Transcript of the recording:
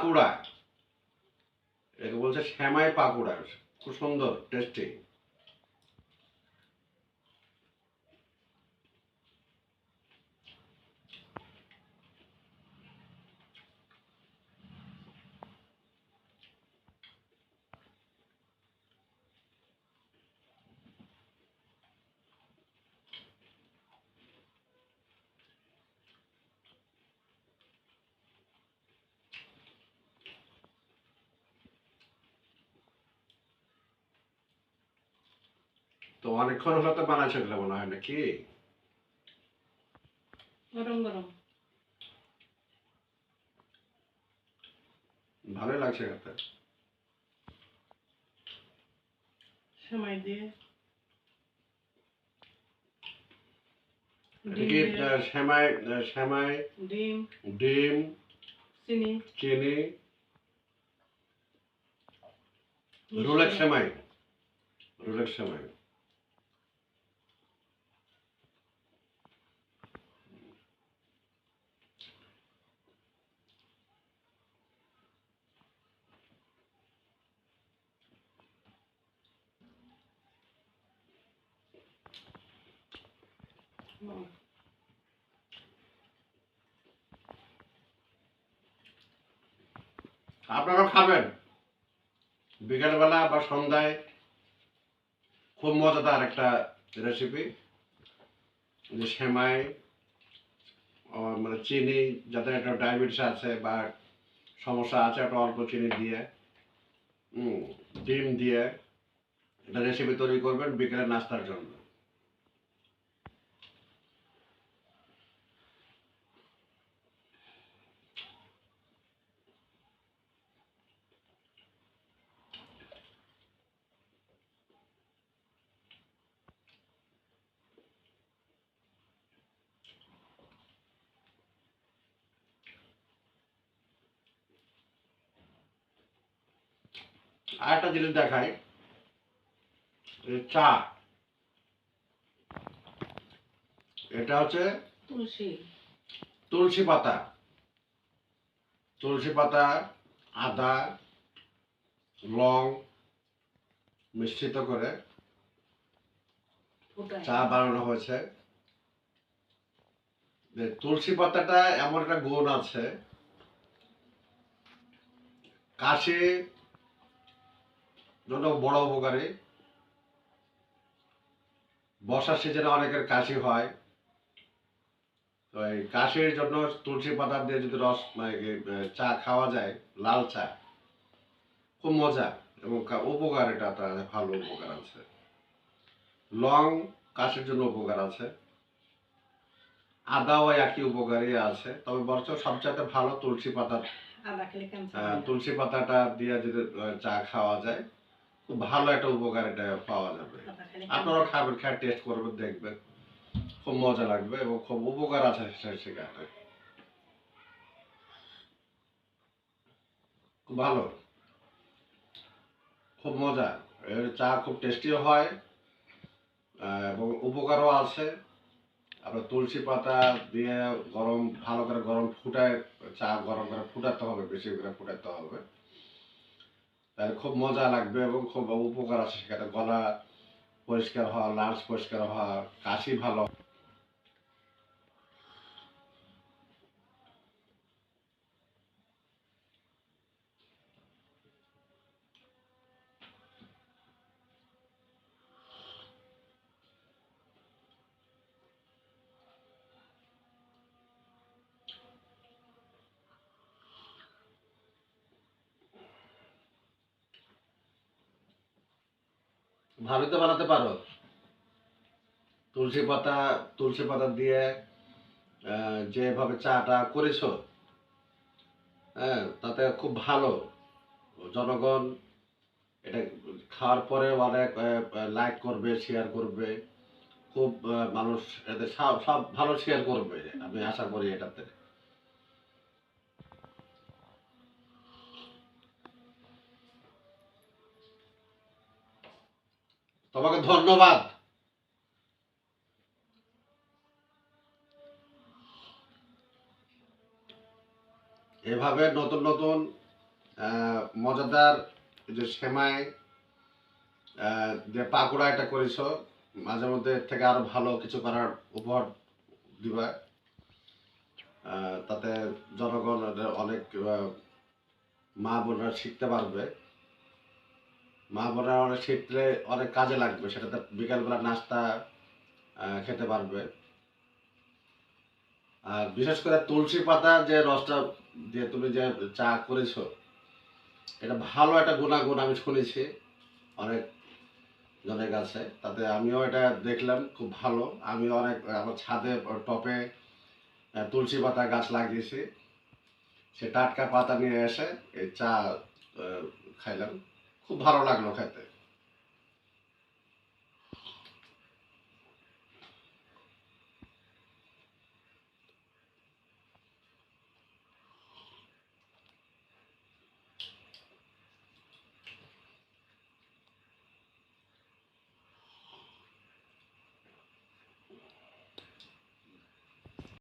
পাকুড়া। এটাকে বলছে শ্যামাই পাকুড়া। খুব সুন্দর টেস্টি তো অনেকক্ষণ হলো তো বানাইছে এগুলো মনে হয় নাকি? গরম গরম। ভালোই লাগছে খেতে। সময় দিয়ে। ডিম। ডিম। চিনি। চিনি। মিষ্টি। রোলের শ্যামাই রোলের আপনারাও খাবেন। বিকেলবেলা বা সন্ধ্যায় খুব মজাদার একটা রেসিপি যে সেমাই মানে চিনি যাদের একটা ডায়াবেটিস আছে বা সমস্যা আছে, একটা অল্প চিনি দিয়ে ডিম দিয়ে, একটা রেসিপি তৈরি করবেন বিকেলের নাস্তার জন্য। আর একটা জিনিস দেখাই। চা। এটা হচ্ছে তুলসী। তুলসী পাতা। তুলসী পাতা আদা লং মিশ্রিত করে চা বানানো হয়েছে। তুলসী পাতাটা এমন একটা গুণ আছে। কাশি জন্য বড় উপকারী বর্ষার সিজনে অনেকের কাশি হয়। তো এই কাশির জন্য তুলসী পাতা দিয়ে যদি রস মানে চা খাওয়া যায় লাল চা খুব মজা এবং উপকার এটা তার ভালো উপকার আছে। লং কাশির জন্য উপকার আছে। আদাও একই উপকারী আছে। তবে বরঞ্চ সবচাইতে ভালো তুলসী পাতা হয় না। তুলসী পাতাটা দিয়ে যদি চা খাওয়া যায় খুব ভালো একটা উপকার এটা পাওয়া যাবে। আপনারাও খাবেন খেয়ে টেস্ট করবেন দেখবেন। খুব মজা লাগবে এবং খুব উপকার আছে সেখানে ভালো। খুব মজা। এর চা খুব টেস্টিও হয় এবং উপকারও আছে। আপনার তুলসী পাতা দিয়ে গরম ভালো করে গরম ফুটায় চা গরম করে ফুটাতে হবে বেশি করে ফুটাতে হবে। তাহলে খুব মজা লাগবে এবং খুব উপকার আছে সেখানে গলা পরিষ্কার হওয়া লাংস পরিষ্কার হওয়া, কাশি ভালো ভালোই তো বানাতে পারো। তুলসী পাতা তুলসী পাতা দিয়ে যেভাবে চাটা করেছ হ্যাঁ তাতে খুব ভালো। জনগণ এটা খাওয়ার পরে অনেক লাইক করবে শেয়ার করবে। খুব মানুষ এতে সব সব ভালো শেয়ার করবে। আমি আশা করি এটাতে। তোমাকে ধন্যবাদ। এভাবে নতুন নতুন মজাদার যে সেমাই যে পাকোড়া এটা করেছ, মাঝে মধ্যে এর থেকে আরও ভালো কিছু করার উপহার দিবা। তাতে জনগণ অনেক মা বোনরা শিখতে পারবে। মা বোনরা অনেক শিখলে অনেক কাজে লাগবে সেটাতে বিকালবেলা নাস্তা খেতে পারবে। আর বিশেষ করে তুলসী পাতা যে রসটা দিয়ে তুমি যে চা করেছ, এটা ভালো একটা গুণাগুণ আমি শুনেছি অনেক জনের কাছে। তাতে আমিও এটা দেখলাম, খুব ভালো। আমি অনেক, আমার ছাদে টপে তুলসী পাতা গাছ লাগিয়েছি। সে টাটকা পাতা নিয়ে এসে এই চা খাইলাম। খুব ভালো লাগল খেতে।